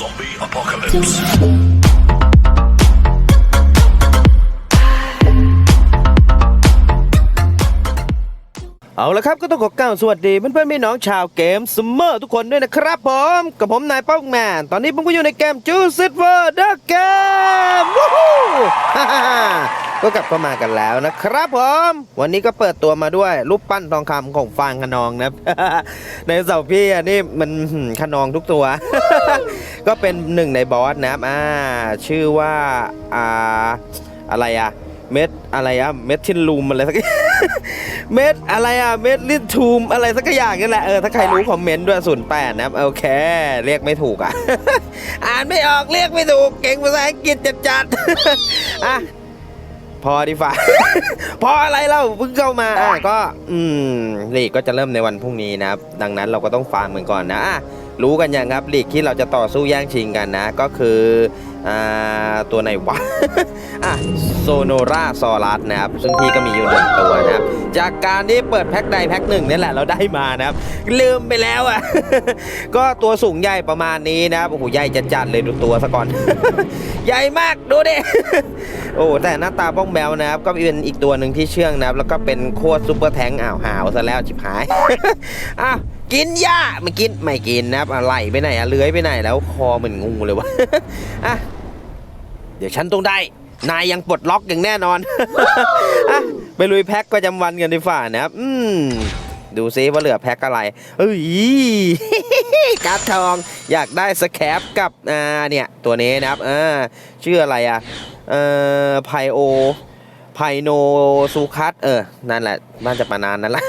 Zombie apocalypse. เอาละครับก็ต้องขอกล่าวสวัสดีเพื่อนๆพี่น้องชาวเกมซัมเมอร์ทุกคนด้วยนะครับผม กับผมนายป้องแมนตอนนี้ผมก็อยู่ในเกมจูซิตเวอร์เดอะเกมวู้ฮู้ฮ่าฮ่า ก็กลับเข้ามากันแล้วนะครับผมวันนี้ก็เปิดตัวมาด้วยรูปปั้นทองคำของฟางขนองนะครับในเสาพี่อันนี้มันขนองทุกตัว ก็เป็นหนึ่งในบอสนะครับอ่าชื่อว่าอ่าอะไรอะเม็ดอะไรอะเม็ดทินลูมอะไรสักเม็ดอะไรอะเม็ดลิทูมอะไรสักอย่างนี่แหละเออถ้าใครรู้คอมเมนต์ด้วยศูนย์แปดนะครับโอเค เรียกไม่ถูกอะ อ่านไม่ออกเรียกไม่ถูกเก่งภาษาอังกฤษจัดจัดอะ พอดีฝ่า พออะไรเราเพิ่งเข้ามาอะก็ อืมลีกก็จะเริ่มในวันพรุ่งนี้นะครับ ดังนั้นเราก็ต้องฟาร์มเหมือนก่อนนะอะ รู้กันยังครับลีกที่เราจะต่อสู้แย่งชิงกันนะ ก็คืออตัวไหนวะอะโซโนราซอรัสนะครับ ซึ่งพี่ก็มีอยู่หนึ่งตัวนะครับ จากการที่เปิดแพ็คใดแพ็คหนึ่งนี่แหละเราได้มานะครับ ลืมไปแล้วอะ ก็ตัวสูงใหญ่ประมาณนี้นะครับ โอ้โห ใหญ่จัดๆเลยดูตัวซะก่อน ใหญ่มากดูดิ โอ้แต่หน้าตาบ้องแบวนะครับ ก็เป็นอีกตัวหนึ่งที่เชื่องนะครับ แล้วก็เป็นโคตรซูเปอร์แทงอ้าวหาวซะแล้วชิบหาย อ้าว กินหญ้าไม่กินไม่กินนะครับอะไรไปไหนอะเลื้อยไปไหนแล้วคอเหมือนงูเลยวะอะเดี๋ยวฉันต้องได้ นายยังปลดล็อกอย่างแน่นอนอะไปลุยแพ็คประจำวันกันดีฝ่านะครับ อืมดูซิว่าเหลือแพ็คอะไรเอ้ยการ์ดทองอยากได้สแครปกับอ่าเนี่ยตัวนี้นะครับอ่าชื่ออะไรอะเอ่อไพโอไพโนซูคัสเออนั่นแหละบ้านจะประนานนั่นแหละ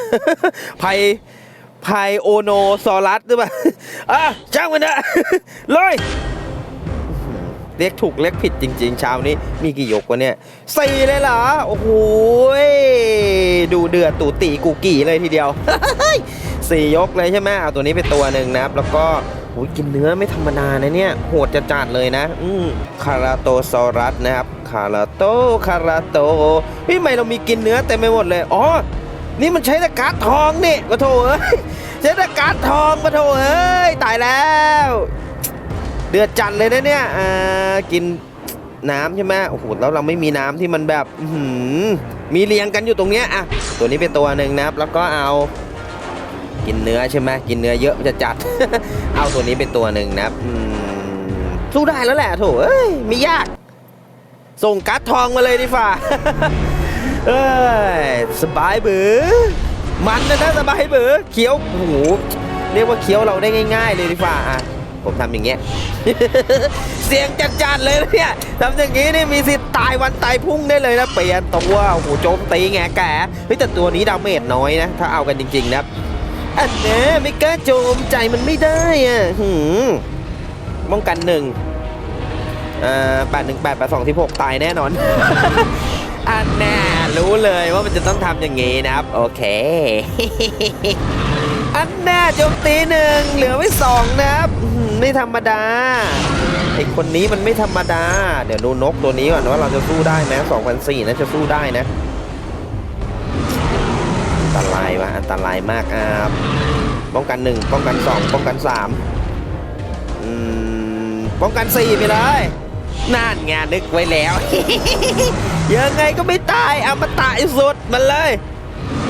ไพ ไพโอโนซอรัสหรือเปล่าอะจ้างมันนะเลยเรียกถูกเรียกผิดจริงๆเช้านี้มีกี่ยกวะเนี่ยสี่เลยเหรอ โอ้โหดูเดือดตูตีกูกี่เลยทีเดียวสี่ยกเลยใช่ไหมเอาตัวนี้ไปตัวหนึ่งนะครับ แล้วก็โอ้ยกินเนื้อไม่ธรรมดานะเนี่ย โหดจะจัดเลยนะ อืมคาราโตซอรัสนะครับ คาราโต คาราโตพี่ไม่เรามีกินเนื้อเต็มไปหมดเลย อ๋อ นี่มันใช้แต่การ์ดทองนี่ปะโถเอ้ยใช้แต่การ์ดทองปะโถเอ้ยตายแล้ว เดือดจัดเลยนะเนี่ยอ่ากินน้ำใช่ไหมโอ้โหแล้วเราไม่มีน้ำที่มันแบบมีเรียงกันอยู่ตรงเนี้ยอะตัวนี้เป็นตัวหนึ่งนะครับ แล้วก็เอากินเนื้อใช่ไหมกินเนื้อเยอะจะจัด เอาตัวนี้เป็นตัวหนึ่งนะครับสู้ได้แล้วแหละโถเอ้ยไม่ยาก ส่งการ์ดทองมาเลยดีฝ่า เอ้ยสบายเบือมันนะนะสบายเบือเคี้ยวโอ้โหเรียกว่าเคี้ยวเราได้ง่าย ๆ เลยดีฝ่าอะผมทำอย่างเงี้ย เสียงจัดๆเลยนะเนี่ยทำอย่างงี้นี่มีสิทธิ์ตายวันตายพุ่งได้เลยนะเปลี่ยนตัวโอ้โหโจมตีแงแกเฮ้ยแต่ตัวนี้ดาเมจน้อยนะ ถ้าเอากันจริงๆนะอันเนี้ยไม่กล้าโจมใจมันไม่ได้อะหืมป้องกันหนึ่งอ่าแปดหนึ่งแปดแปดสองที่หกตายแน่นอนอันแน่ รู้เลยว่ามันจะต้องทำอย่างงี้นะครับ โอเค อันแน่โจมตีหนึ่งเหลือไว้สองนะครับไม่ธรรมดาไอคนนี้มันไม่ธรรมดา เดี๋ยวดูนกตัวนี้ก่อนว่าเราจะสู้ได้ไหมสองพันสี่นะจะสู้ได้นะอันตรายวะอันตรายมากอ่าป้องกันหนึ่งป้องกันสองป้องกันสามอืมป้องกันสี่ไปเลย นั่นไงนึกไว้แล้ว ยังไงก็ไม่ตายเอามาตายสุดมันเลย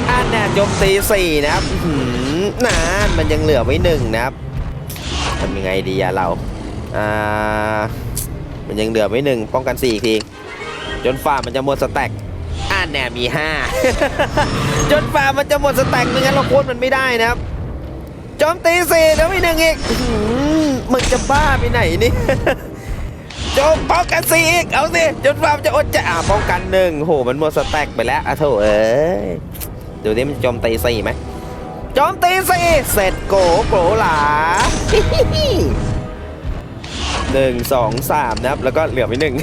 อันน่ะจมตีสี่นะครับอื้อหือนานมันยังเหลือไว้หนึ่งนะครับทำยังไงดีอะเราอ่ามันยังเหลือไว้หนึ่งป้องกันสี่ที จนฝ่ามันจะหมดสแต็กอันแน่มีห้าจนฝ่ามันจะหมดสแต็กไม่งั้นเราโค่นมันไม่ได้นะครับจมตีสี่แล้วม่หนึ่งอีกมันจะบ้าไปไหนนี่ จมป้องกันสี่อีก เอาสิจนฝ่ามจะอดจะอ่าป้องกันหนึ่งโหมันหมดสแต็กไปแล้วอะโถเอ้ยดูดิมันจมตีสี่ไหมจมตีสี่เสร็จโกโกหลาหนึ่งสองสามนะครับ แล้วก็เหลือไปหนึ่ง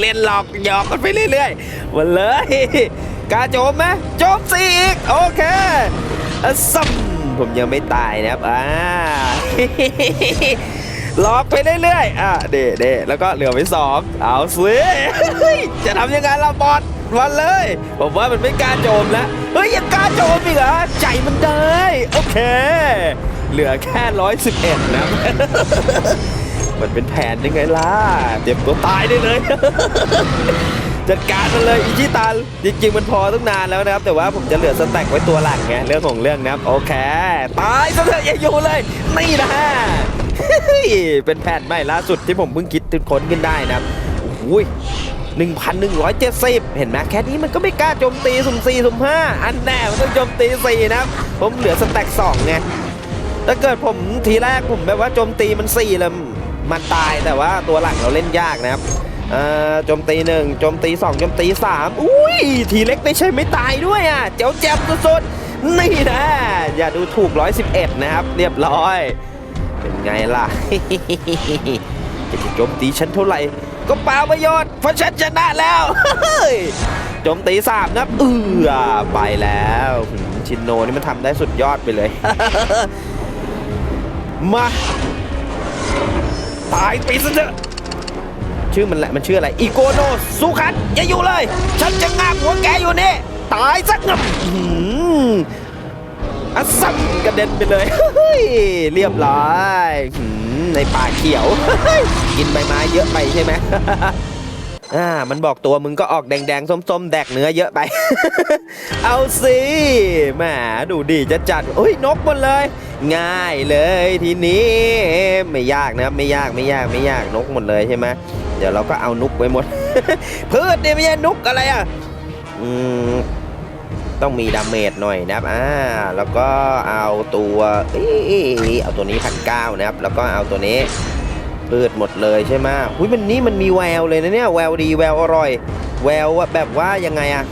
เล่นหลอกหยอกกันไปเรื่อยๆมาเลยกาโจมไหมโจมสี่อีก โอเคอะซัมผมยังไม่ตายนะครับ อ่า ลอกไปเรื่อยๆ อะเดเดแล้วก็เหลือไปสองเอาสิจะทำยังไงล่ะบอสวันเลย ผมว่ามันไม่กล้าโจมแล้วเฮ้ยยังกล้าโจมอีกเหรอใจมันได้ โอเค เหลือแค่ร้อยสิบเอ็ดนะมันเป็นแผนยังไงล่ะเตรียมตัวตายได้เลย จัดการมันเลยอิชิตันจริงๆมันพอตั้งนานแล้วนะครับ แต่ว่าผมจะเหลือสแต็กไว้ตัวหลังไงเรื่องของเรื่องนะครับ โอเค ตายซะเถอะอย่าอยู่เลย นี่นะ เป็นแผนใหม่ล่าสุดที่ผมเพิ่งคิดค้นขึ้นได้นะครับโอ้โห1,170 เห็นไหมแค่นี้มันก็ไม่กล้าโจมตีสุ่ม4สุ่ม5 อันแน่มันต้องโจมตี 4 นะครับผมเหลือสแต็ก2ไงถ้าเกิดผมทีแรกผมแบบว่าโจมตีมัน4แล้วมันตายแต่ว่าตัวหลังเราเล่นยากนะครับโจมตีหนึ่งโจมตีสองโจมตีสามอุ้ย ทีเล็กไม่ใช่ไม่ตายด้วยอะ เจ้าแจ๊บสุดๆนี่นะ อย่าดูถูก 111 นะครับ เรียบร้อย เป็นไงล่ะ จะโจมตีฉันเท่าไหร่ ก็เปล่าประโยชน์เพราะฉันชนะแล้วโจมตีสามนะเออไปแล้วชินโนนี่มันทำได้สุดยอดไปเลย มา ตายไปซะเถอะชื่อมันแหละมันชื่ออะไรอีโกโนสุขันอย่าอยู่เลย ฉันจะงาบหัวแกอยู่นี่ ตายสักงับ อัสซัมกระเด็นไปเลยเฮ้ยเรียบร้อยในป่าเขียว กินใบไม้เยอะไปใช่ไหมอ่ามันบอกตัวมึงก็ออกแดงๆ ส้มๆ แดกเนื้อเยอะไป เอาสิแหมดูดีจะจัดโอ้ยนกหมดเลย ง่ายเลยทีนี้ ไม่ยากนะครับไม่ยากไม่ยากไม่ยากนกหมดเลยใช่ไหมเดี๋ยวเราก็เอานุกไว้หมดพืชนี่ไม่ใช่นุกอะไรอะ อืม ต้องมีดาเมจหน่อยนะครับอ่าแล้วก็เอาตัวเอ้ยเอาตัวนี้พันเก้านะครับ แล้วก็เอาตัวนี้พืชหมดเลยใช่ไหมอุ้ยมันนี่มันมีแววเลยนะเนี่ยแววดีแววอร่อย แววว่าแบบว่ายังไงอะ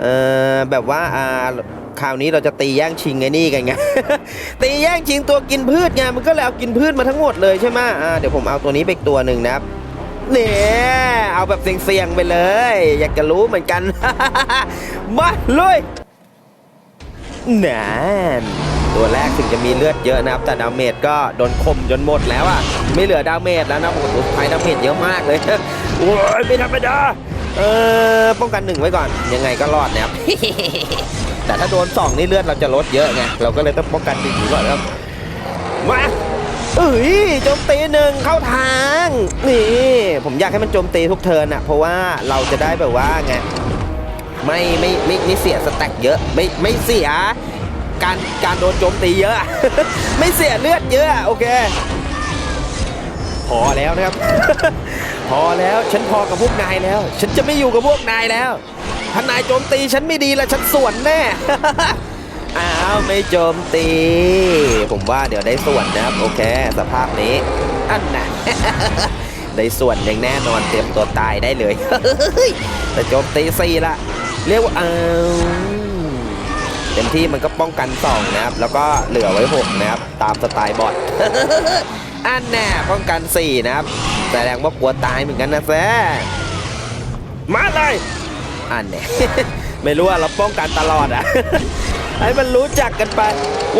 เออแบบว่าอ่าคราวนี้เราจะตีแย่งชิงไอ้นี่กันไงตีแย่งชิงตัวกินพืชไงมันก็เลยเอากินพืชมาทั้งหมดเลยใช่ไหมอ่าเดี๋ยวผมเอาตัวนี้ไปตัวหนึ่งนะครับ เนี่ยเอาแบบเสี่ยงๆไปเลย อยากจะรู้เหมือนกัน มาลุยนานตัวแรกถึงจะมีเลือดเยอะนะครับ แต่ดาเมจก็โดนคมจนหมดแล้วอะ ไม่เหลือดาเมจแล้วนะโอ้โหสุดท้ายดาเมจเยอะมากเลยโอ้ยไม่ธรรมดาเออป้องกันหนึ่งไว้ก่อน ยังไงก็รอดนะครับ แต่ถ้าโดนสองนี่เลือดเราจะลดเยอะไงเราก็เลยต้องป้องกันหนึ่งก่อนครับมา เอ้ยโจมตีหนึ่งเข้าทาง นี่ ผมอยากให้มันโจมตีทุกเทิร์นอะเพราะว่าเราจะได้แบบว่าไงไม่ไม่ไม่ไม่เสียสแต็กเยอะ ไม่ไม่เสียการการโดนโจมตีเยอะ ไม่เสียเลือดเยอะโอเค พอแล้วนะครับ พอแล้วฉันพอกับพวกนายแล้ว ฉันจะไม่อยู่กับพวกนายแล้วถ้านายโจมตีฉันไม่ดีแล้วฉันสวนแน่ อ้าวไม่โจมตี ผมว่าเดี๋ยวได้ส่วนนะครับ โอเค สภาพนี้ อันน่ะได้ส่วนอย่างแน่นอนเตรียมตัวตายได้เลยแต่โจมตีสี่ละเรียกว่าเอาเต็มที่มันก็ป้องกันสองนะครับ แล้วก็เหลือไว้หกนะครับ ตามสไตล์บอทอันแน่ป้องกันสี่นะครับแสดงว่ากลัวตายเหมือนกันนะแซ่มาเลยอันแน่ ไม่รู้ว่าเราป้องกันตลอดอะ ให้มันรู้จักกันไป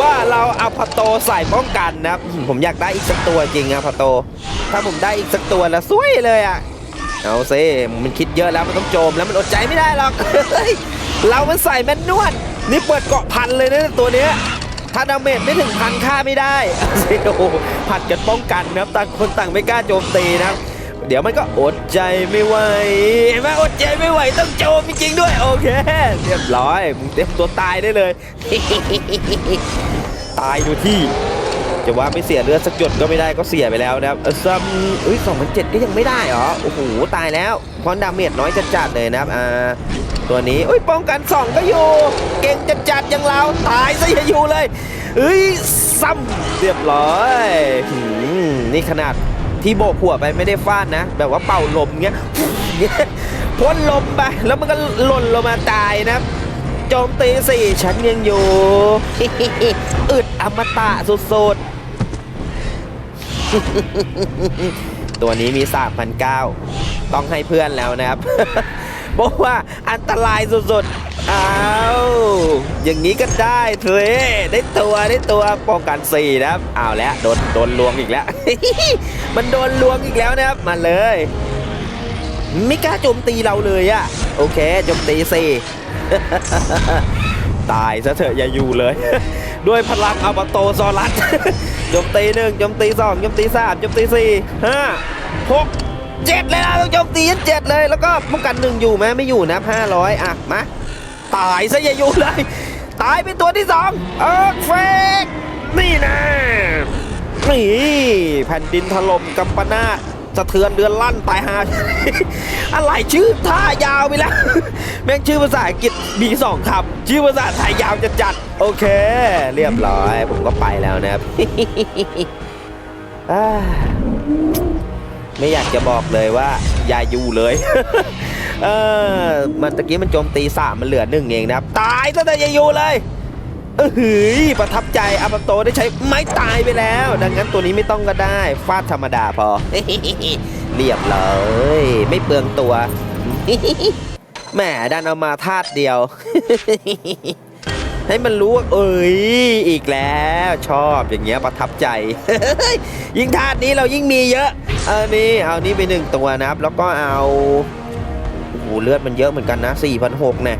ว่าเราเอาพโตใส่ป้องกันนะครับ ผมอยากได้อีกสักตัวจริงอะพโต ถ้าผมได้อีกสักตัวแล้วสวยเลยอะเอาซิมันคิดเยอะแล้วมันต้องโจมแล้วมันอดใจไม่ได้หรอกเฮ้ยเรามันใส่แมนนวลนี่เปิดเกาะพันเลยนะตัวเนี้ยถ้าดาเมจไม่ถึงพันค่าไม่ได้โอ้โหผัดกันป้องกันนะครับต่างคนต่างไม่กล้าโจมตีนะครับ เดี๋ยวมันก็อดใจไม่ไหวเห็นไหมอดใจไม่ไหวต้องโจมจริงๆด้วยโอเคเรียบร้อยมึงเตรียมตัวตายได้เลย ตายดูที่ จะว่าไม่เสียเลือดสักหยดก็ไม่ได้ก็เสียไปแล้วนะครับซัมเอ้ยสองพันเจ็ดก็ยังไม่ได้เหรอโอ้โหตายแล้วพราะดาเมจน้อยจัดๆเลยนะครับอ่าตัวนี้เอ้ยป้องกันสองก็อยู่ เก่งจัดๆอย่างเราตายซะอย่าอยู่เลยเอ้ยซ้ำเรียบร้อยนี่ขนาด ที่โบกหัวไปไม่ได้ฟาดนะ แบบว่าเป่าลมเงี้ยพ่นลมไปแล้วมันก็หล่นลงมาตายนะโจมตีสี่ฉันยังอยู่อึดอมตะสุดๆ ตัวนี้มี3,900ต้องให้เพื่อนแล้วนะครับ บอกว่าอันตรายสุดๆอ้าวอย่างนี้ก็ได้เถอได้ตัวได้ตัวป้องกันสี่นะครับเอาแล้วโดนโดนลวงอีกแล้ว มันโดนลวงอีกแล้วนะครับมาเลย ไม่กล้าโจมตีเราเลยอะโอเคโจมตีสี่ตายซะเถอะอย่าอยู่เลย ด้วยพลังอัลบาโตซอรัสโจมตีหนึ่งโจมตีสองโจมตีสามโจมตีสี่ห้าหก เจ็ดเลยนะต้องโจมตียันเจ็ดเลย แล้วก็ป้องกันหนึ่งอยู่ไหมไม่อยู่นะห้าร้อยอะมาตายซะอย่าอยู่เลย ตายเป็นตัวที่สองเออเฟกนี่นะนี่แผ่นดินถล่มกัมปนาตสะเทือนเดือนลั่นตายหาอะไรชื่อท่ายาวไปแล้ว แม่งชื่อภาษาอังกฤษมีสองคำชื่อภาษาไทยยาวจะจัดโอเค เรียบร้อย ผมก็ไปแล้วนะครับ ไม่อยากจะบอกเลยว่าอย่าอยู่เลย เออมันตะกี้มันโจมตีสามมันเหลือหนึ่งเองนะครับ ตายตั้งแต่อย่าอยู่เลยเออหือประทับใจอาปโตได้ใช้ไม้ตายไปแล้ว ดังนั้นตัวนี้ไม่ต้องก็ได้ฟาดธรรมดาพอ เรียบร้อยไม่เปลืองตัวแหมดันเอามาธาตุเดียว ให้มันรู้ว่าเอ้ยอีกแล้วชอบอย่างเงี้ยประทับใจ ยิ่งธาตุนี้เรายิ่งมีเยอะเอานี่เอานี่ไปหนึ่งตัวนะครับ แล้วก็เอาโอ้โหเลือดมันเยอะเหมือนกันนะ4,600เนี่ย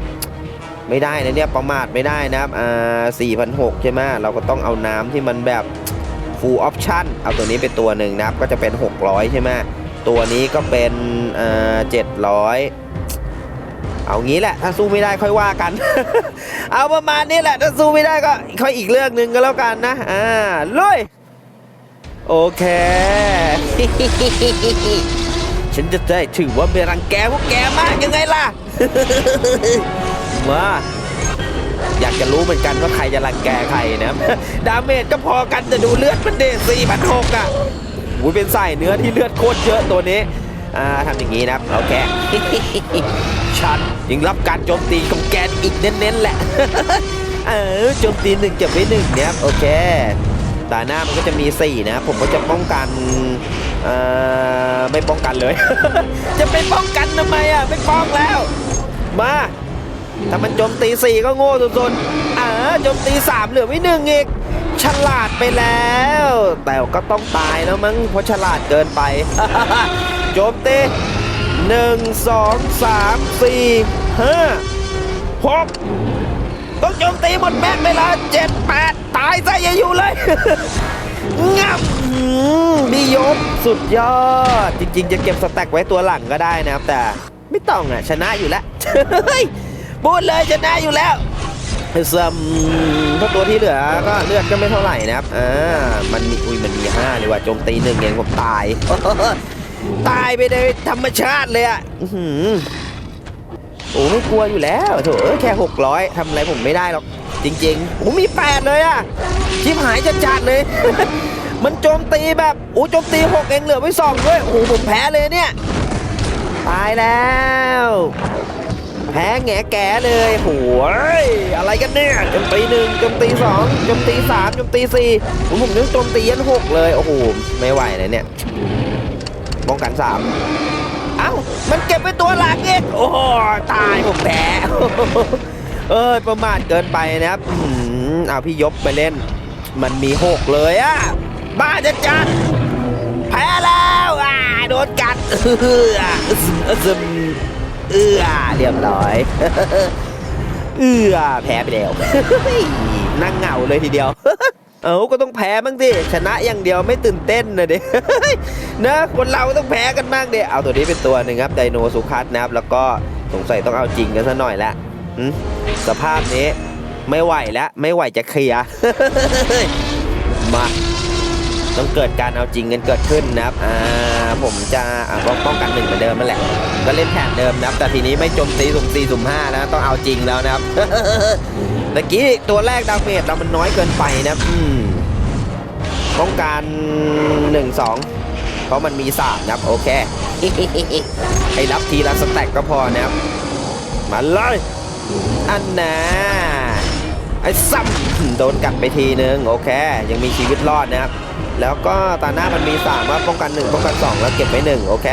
ไม่ได้นะเนี่ยประมาทไม่ได้นะครับอ่า4,600ใช่ไหมเราก็ต้องเอาน้ำที่มันแบบ full option เอาตัวนี้เป็นตัวหนึ่งนะครับก็จะเป็น 600 ใช่ไหมตัวนี้ก็เป็นเอ่อ700 เอางี้แหละ ถ้าสู้ไม่ได้ค่อยว่ากัน เอาประมาณนี้แหละ ถ้าสู้ไม่ได้ก็ค่อยอีกเรื่องหนึ่งก็แล้วกันนะ อ่าลุยโอเค ฉันจะได้ถือว่าไม่รังแกพวกแกมากยังไงล่ะ มาอยากจะรู้เหมือนกันว่าใครจะรังแกใครนะ ดาเมจก็พอกันแต่ดูเลือดมันเดสี่พันหกอะอุ้ยเป็นสายเนื้อที่เลือดโคตรเยอะตัวนี้ อ่าทำอย่างนี้นะโอเค ฉันยังรับการโจมตีของแกนอีกเน้นๆแหละ เออโจมตีหนึ่งเก็บไว้หนึ่งนะครับโอเคตาหน้ามันก็จะมีสี่นะ ผมก็จะป้องกันอ่อไม่ป้องกันเลย จะไปป้องกันทำไมอะไม่ป้องแล้ว มาถ้ามันโจมตีสี่ก็โง่สุดๆอ่าโจมตีสามเหลือไว้หนึ่งอีกฉลาดไปแล้ว แต่ก็ต้องตายแล้วมั้งเพราะฉลาดเกินไป โจมตี หนึ่งสองสามสี่ห้าหกต้องโจมตีหมดแม็กเลยละเจ็ดแปดตายซะอย่าอยู่เลยงับมียกสุดยอด จริง ๆ จะเก็บสแต็กไว้ตัวหลังก็ได้นะครับ แต่ไม่ต้องอะ ชนะอยู่แล้วพูดเลยชนะอยู่แล้วซัมเพราตัวที่เหลือก็เลือดก็ไม่เท่าไหร่นะครับอ่ามันมีอุ้ยมันมีห้าเลยว่ะโจมตีหนึ่งเองผมตาย ตายไปโดยธรรมชาติเลยอะอื้อหือโอ้ไม่กลัวอยู่แล้วโถเอ้ยแค่ 600ทำอะไรผมไม่ได้หรอก จริงๆโอ้มีแปดเลยอะชิบหายจัดเลย มันโจมตีแบบโอ้โจมตีหกเองเหลือไว้สองด้วยโอ้ผมแพ้เลยเนี่ย ตายแล้ว แพ้แงแก่เลยโอ้ยอะไรกันเนี่ยโจมตีหนึ่งโจมตีสองโจมตีสามโจมตีสี่ผมผมนึกโจมตียันหกเลย โอ้โหไม่ไหวเลยเนี่ย ป้องกันสามเอ้า มันเก็บไปตัวหลังเองโอ้โหตายผมแพ้เอ้ยประมาทเกินไปนะครับอื้อหือเอาพี่ยบไปเล่น มันมีหกเลยอะบ้าจะจัดแพ้แล้วอ่าโดนกัดเออซึมเออเรียบร้อยเอือแพ้ไปแล้วนั่งเหงาเลยทีเดียว เอ้าก็ต้องแพ้บ้างดิชนะอย่างเดียวไม่ตื่นเต้นนะเด็นะคนเราต้องแพ้กันบ้างเด็เอาตัวนี้เป็นตัวหนึ่งครับไดโนสุคัสนะครับ แล้วก็สงสัยต้องเอาจริงกันซะหน่อยละสภาพนี้ไม่ไหวแล้วไม่ไหวจะเคลียร์มาต้องเกิดการเอาจริงกันเกิดขึ้นนะครับอ่า ผมจะป้องป้องกันหนึ่งเหมือนเดิมนั่นแหละ ก็เล่นแผนเดิมนะครับ แต่ทีนี้ไม่โจมตีสุ่มสี่สุ่มห้านะ ต้องเอาจริงแล้วนะครับเมื่อกี้ตัวแรกดาเมจเรามันน้อยเกินไปนะอืมป้องกันหนึ่งสองเพราะมันมีสามนะครับ โอเคให้รับทีละสแต็กก็พอนะครับ มาเลยอันน่ะไอ้ซ้ำโดนกัดไปทีนึง โอเค ยังมีชีวิตรอดนะครับ แล้วก็ตาหน้ามันมีสามว่าป้องกันหนึ่งป้องกันสองแล้วเก็บไว้หนึ่งโอเค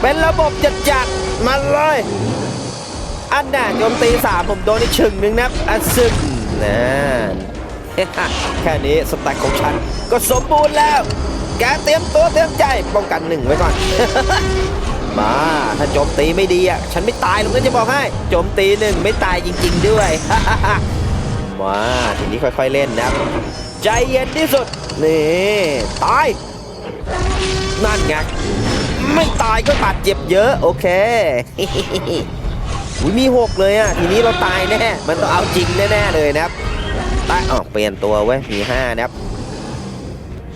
เป็นระบบจัดจัดมาเลย อันน่ะโจมตีสามผมโดนอีกชึงหนึ่งนะอันซึมนะแค่นี้สแต็กของฉันก็สมบูรณ์แล้ว แกเตรียมตัวเตรียมใจป้องกันหนึ่งไว้ก่อน มาถ้าโจมตีไม่ดีอะฉันไม่ตายหรอกนะจะบอกให้โจมตีหนึ่งไม่ตายจริง ๆ ด้วยมาทีนี้ค่อยๆเล่นนะ ใจเย็นที่สุด นี่ ตาย นั่นไง ไม่ตายก็บาดเจ็บเยอะ โอเคอุ้ยมีหกเลยอะ ทีนี้เราตายแน่ มันต้องเอาจริงแน่ๆเลยนะครับตายอ๋อเปลี่ยนตัวเว้ มีห้านะครับ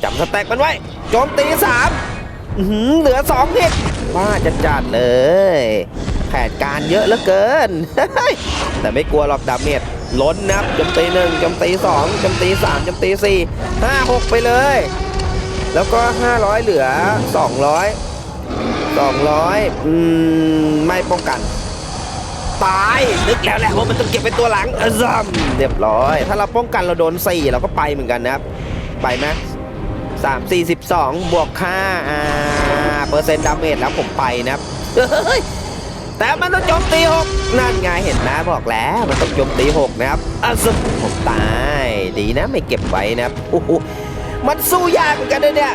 จับสแต็กมันไว้โจมตีสามอื้อหือเหลือสองนิดว่าจะจัดเลย แผนการเยอะเหลือเกิน แต่ไม่กลัวหรอกดาเมจ ล้นนะครับจมตีหนึ่งจมตีสองจมตีสามจมตีสี่ห้าหกไปเลย แล้วก็500เหลือ200 200อืมไม่ป้องกัน ตายนึกแล้วแหละว่ามันต้องเก็บเป็นตัวหลังอซัมเรียบร้อย ถ้าเราป้องกันเราโดน4เราก็ไปเหมือนกันนะครับ ไปไหมสามสี่สิบสองบวกค่าอ่าเปอร์เซ็นต์ดาเมจแล้วผมไปนะครับเฮ้ย แต่มันต้องโจมตีหกนั่นไงเห็นนะบอกแล้วมันต้องโจมตีหกนะครับอะซึมผมตายดีนะไม่เก็บไว้นะครับโอ้โหมันสู้ยากเหมือนกันนะเนี่ย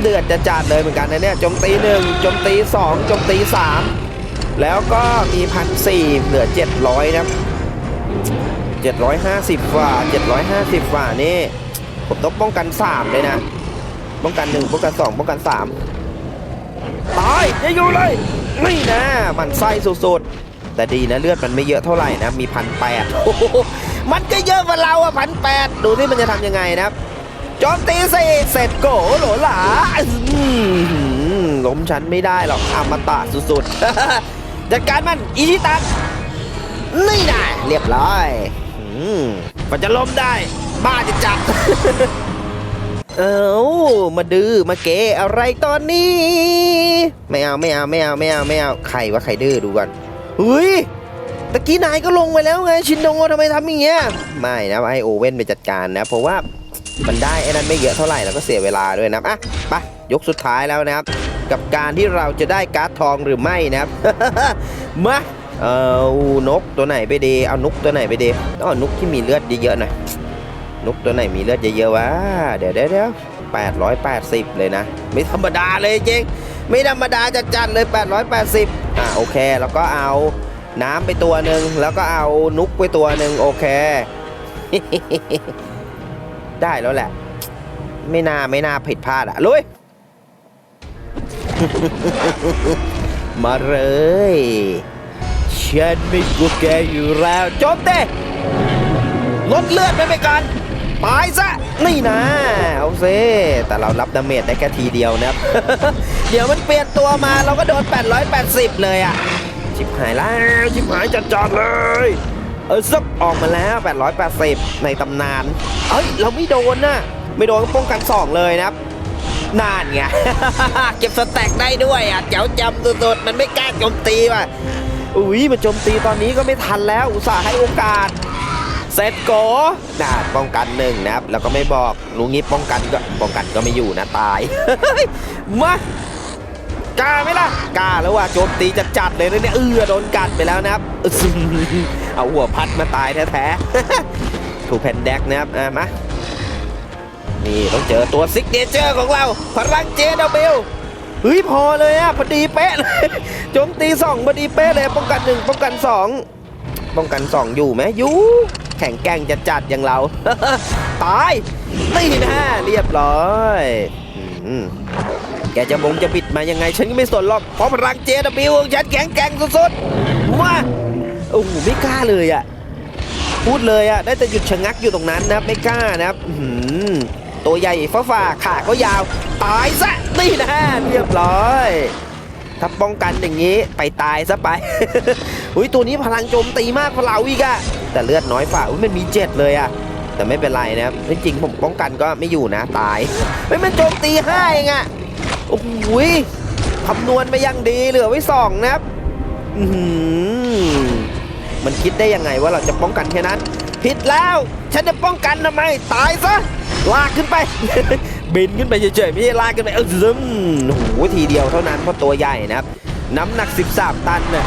เดือดจะจัดเลยเหมือนกันนะเนี่ยโจมตีหนึ่งโจมตีสองโจมตีสามแล้วก็มีพันสี่เหลือเจ็ดร้อยนะเจ็ดร้อยห้าสิบฝ่าเจ็ดร้อยห้าสิบฝ่านี่ผมต้องป้องกันสามเลยนะป้องกันหนึ่งป้องกันสองป้องกันสาม ตายอย่าอยู่เลยนี่นะมันไส้สุดๆ แต่ดีนะเลือดมันไม่เยอะเท่าไหร่นะ มีพันแปดมันก็เยอะกว่าเราอะพันแปดดูที่มันจะทำยังไงนะครับโจอมตีเสเสร็จโกโหลหลาล้มฉันไม่ได้หรอกอมตะสุดๆจัดการมันอีทิตันนี่นะเรียบร้อยมมันจะล้มได้ บ้าจะจับ เอ้ามาดื้อมาเกอะไรตอนนี้ ไม่เอาไม่เอาไม่เอาไม่เอาไม่เอาใครว่าใครดื้อดูก่อนเฮ้ยตะกี้นายก็ลงไปแล้วไงชินโดทำไมทำอย่างเงี้ยไม่นะให้โอเว่นไปจัดการนะเพราะว่ามันได้ไอ้นั้นไม่เยอะเท่าไหร่แล้วก็เสียเวลาด้วยนะอะไปยกสุดท้ายแล้วนะครับ กับการที่เราจะได้การ์ดทองหรือไม่นะครับมาเอานกตัวไหนไปดีเอานกตัวไหนไปดีองเอานกที่มีเลือดเยอะๆหน่อย นกตัวไหนมีเลือดเยอะๆวะ เดี๋ยวเดี๋ยวแปดร้อยแปดสิบเลยนะ ไม่ธรรมดาเลยจริงไม่ธรรมดาจัดจัดๆเลย 880อะโอเค แล้วก็เอาน้ำไปตัวหนึ่งแล้วก็เอานุกไปตัวหนึ่งโอเค ได้แล้วแหละ ไม่น่าไม่น่าผิดพลาดอะลุย มาเลยฉันไม่กลัวแกอยู่แล้วจบเต้ลดเลือดไปไปก่อน ตายซะ นี่นะ เอาซิแต่เรารับดาเมจได้แค่ทีเดียวนะครับ เดี๋ยวมันเปลี่ยนตัวมาเราก็โดน 880 เลยอะ ชิบหายแล้ว ชิบหายจัดๆเลย เออซับออกมาแล้ว 880 ในตำนาน เอ้ย เราไม่โดนนะ ไม่โดนก็ป้องกัน2เลยนะครับนานไง เก็บสแต็กได้ด้วยอะเจ๋วจำสุดๆมันไม่กล้าโจมตีว่ะ อุ้ยมันโจมตีตอนนี้ก็ไม่ทันแล้ว อุตส่าห์ให้โอกาส เสร็จโกนะป้องกันหนึ่งนะครับ แล้วก็ไม่บอกลุงงี้ป้องกันก็ป้องกันก็ไม่อยู่นะตายมากล้าไหมล่ะกล้าแล้วว่ะโจมตีจะจัดเลยนะเนี่ยเออโดนกัดไปแล้วนะครับ เอาหัวพัดมาตายแท้ๆถูกแผ่นแดกนะครับอะมานี่ต้องเจอตัวซิกเนเจอร์ของเราพลังเจดเบลเฮ้ยพอเลยอะพอดีเป๊ะเลยโจมตีสองพอดีเป๊ะเลยป้องกันหนึ่งป้องกันสองป้องกันสองอยู่ไหมอยู่ แข่งแกร่งจะจัดอย่างเรา ตายนี่นะเรียบร้อยแกจะบงจะบิดมายังไง ฉันก็ไม่สนหรอก เพราะพลังเจดบิวของฉันแข็งแกร่งสุดๆมาโอ้โหไม่กล้าเลยอะ พูดเลยอะ ได้แต่หยุดชะงักอยู่ตรงนั้นนะครับ ไม่กล้านะครับตัวใหญ่ฟ้าฝ่าขาก็ยาว ตายซะนี่นะเรียบร้อยถ้าป้องกันอย่างนี้ไปตายซะไป อุ้ยตัวนี้พลังโจมตีมากกว่าเราอีกอะ แต่เลือดน้อยฝ่าอุ้ยมันมีเจ็ดเลยอะแต่ไม่เป็นไรนะครับจริงผมป้องกันก็ไม่อยู่นะตายเฮ้ยมันโจมตีห้าเองอะโอ้โหยคำนวณไปยังดีเหลือไว้สองนะครับอื้อหือมันคิดได้ยังไงว่าเราจะป้องกันแค่นั้น ผิดแล้วฉันจะป้องกันทำไมตายซะลากขึ้นไป บินขึ้นไปเฉยๆไม่ใช่ลากขึ้นไปเออซึมโอ้โหทีเดียวเท่านั้นเพราะตัวใหญ่นะครับ น้ำหนัก 13 ตันน่ะ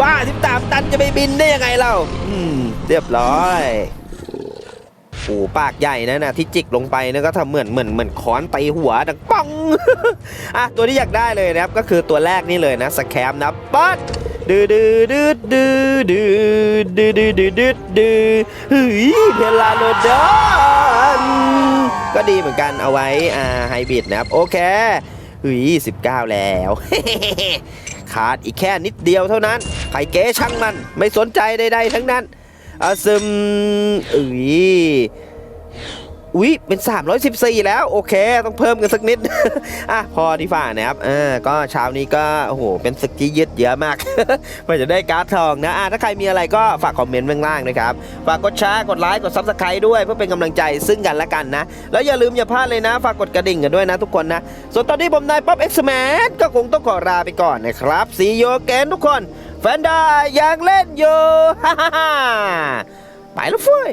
บ้า13ตันจะไปบินได้ยังไงเราอืมเรียบร้อยโอ้ปากใหญ่นะนะที่จิกลงไปนะก็ทำเหมือนเหมือนเหมือนค้อนตีหัวดังปังอะตัวที่อยากได้เลยนะครับ ก็คือตัวแรกนี่เลยนะสแคมนะปัดดืดดืดดืดดืดดืดดืดดืดดืดดืดดืดเฮ้ยเพลาโลดอนก็ดีเหมือนกันเอาไว้อ่าไฮบริดนะครับ โอเคเฮ้ย19แล้ว ขาดอีกแค่นิดเดียวเท่านั้นไข่เก๋ช่างมัน ไม่สนใจใดๆทั้งนั้นอาซึมเอ้ย อุ๊ยเป็น 314 แล้วโอเค ต้องเพิ่มกันสักนิด อะพอดีฝ่านะครับเออก็เช้านี้ก็โอ้โหเป็นศึกที่ยืดเยอะมากเพื่อจะได้การ์ดทองนะอะถ้าใครมีอะไรก็ฝากคอมเมนต์ข้างล่างนะครับฝากกดแชร์กดไลค์กดซับสไครต์ด้วยเพื่อเป็นกำลังใจซึ่งกันและกันนะ แล้วอย่าลืมอย่าพลาดเลยนะฝากกดกระดิ่งกันด้วยนะทุกคนนะ ส่วนตอนนี้ผมนายป๊อปเอ็กซ์แมนก็คงต้องขอลาไปก่อนนะครับซีโยเกนทุกคนแฟนได้ยังเล่นอยู่ฮ่าฮ่าฮ่าไปแล้วเฟ้ย